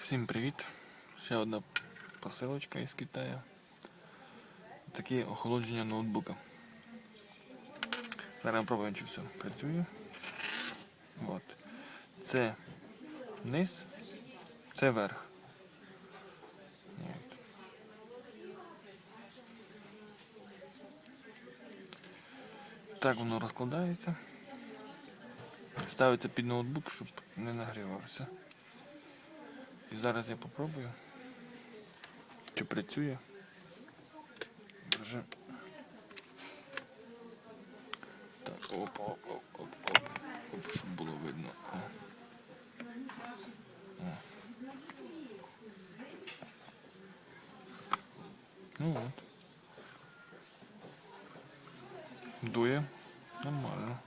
Всім привіт! Ще одна посилочка із Китаю. Таке охолодження ноутбука. Зараз пробуємо, чи все працює. От. Це низ, це верх. От. Так воно розкладається. Ставиться під ноутбук, щоб не нагрівався. І зараз я попробую, чи працює. Вже. Так, оп, оп, оп, оп, оп, оп, щоб було видно. О. О. Ну от. Дує. Нормально.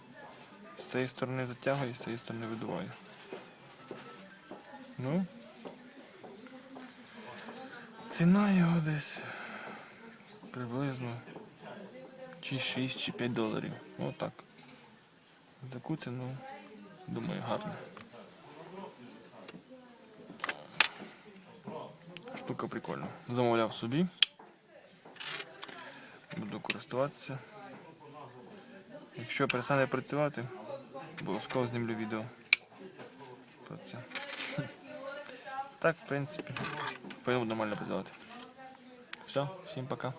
З цієї сторони затягує, з цієї сторони видуває. Ну. Ціна його десь приблизно чи 6, чи 5 доларів. Отак. За таку ціну, думаю, гарно. Штука прикольна. Замовляв собі. Буду користуватися. Якщо перестане працювати, обов'язково знімлю відео про це. Так, в принципі, повинно нормально працювати. Все, всім пока.